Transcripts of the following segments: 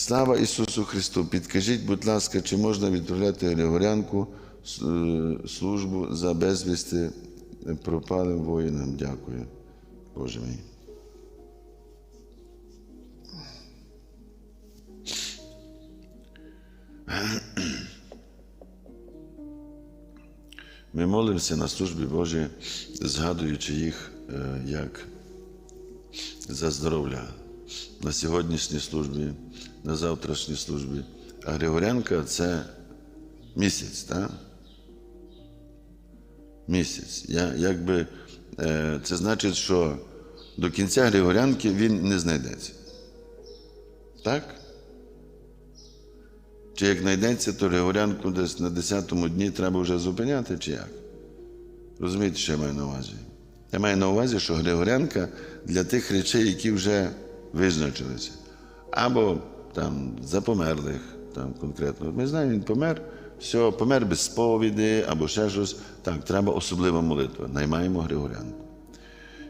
Слава Ісусу Христу! Підкажіть, будь ласка, чи можна відправляти Григорянку е, службу за безвісти пропалим воїнам? Дякую, Боже мій. Ми молимося на службі Божій, згадуючи їх е, як за здоров'я на сьогоднішній службі, на завтрашній службі. А Григорянка це місяць, так? Місяць. Я, якби, е, це значить, що до кінця Григорянки він не знайдеться. Так? Чи як знайдеться, то Григорянку десь на 10-му дні треба вже зупиняти, чи як? Розумієте, що я маю на увазі? Я маю на увазі, що Григорянка для тих речей, які вже визначилися. Або там за померлих, там конкретно. Ми знаємо, він помер, все, помер без сповіді, або ще щось. Так, треба особлива молитва. Наймаємо Григорянку.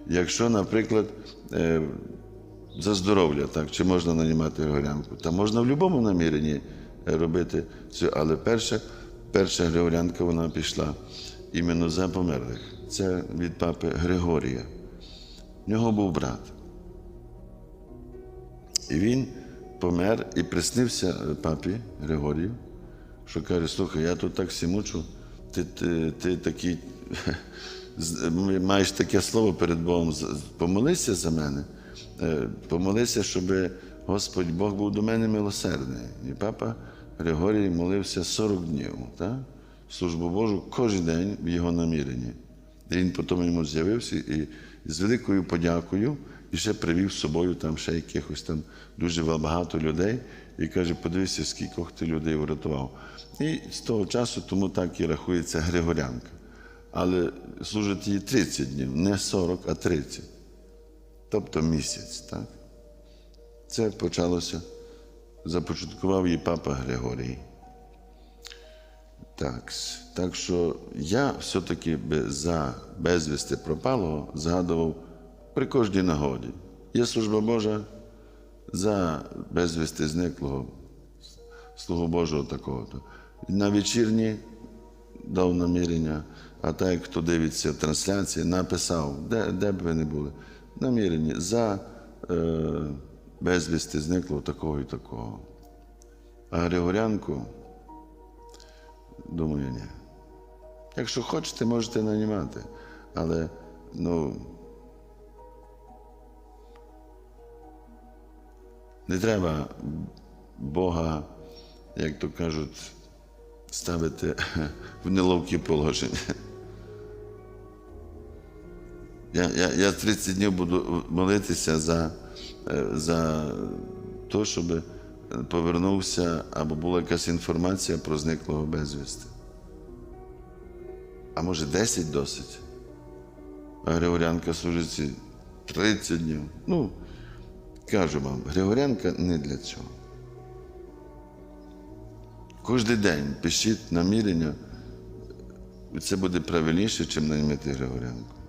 Якщо, наприклад, е, за здоров'я, так, чи можна нанімати Григорянку, та можна в будь-якому наміренні робити це, але перша, перша Григорянка вона пішла іменно за померлих. Це від папи Григорія. В нього був брат. І він помер і приснився е, папі Григорію, що каже, слухай, я тут так всі мучу, ти, ти, ти такий, маєш таке слово перед Богом, помолися за мене, е, помолися, щоб Господь Бог був до мене милосердний. І папа Григорій молився 40 днів, так? службу Божу кожен день в його наміренні. І він потім йому з'явився і з великою подякою і ще привів з собою там ще якихось там дуже багато людей і каже: подивися, скількох ти людей врятував. І з того часу тому так і рахується Григорянка. Але служить їй 30 днів, не 40, а 30. Тобто місяць. так? Це почалося, започаткував її папа Григорій. Так, так що я все-таки за безвісти пропалого згадував при кожній нагоді. Є служба Божа за безвісти зниклого, слугу Божого такого-то. На вечірні дав намірення, а як хто дивиться трансляції, написав, де, де б ви не були, намірення за е, безвісти зниклого такого і такого. А Григорянку. Думаю, ні. Якщо хочете, можете нанімати. Але, ну. Не треба Бога, як то кажуть, ставити в неловкі положення. Я, я, я 30 днів буду молитися за, е, за те, щоб повернувся або була якась інформація про зниклого безвісти. А може 10 досить? А Григорянка служить 30 днів. Ну, кажу вам, Григорянка не для цього. Кожен день пишіть намірення, це буде правильніше, чим наймити Григорянку.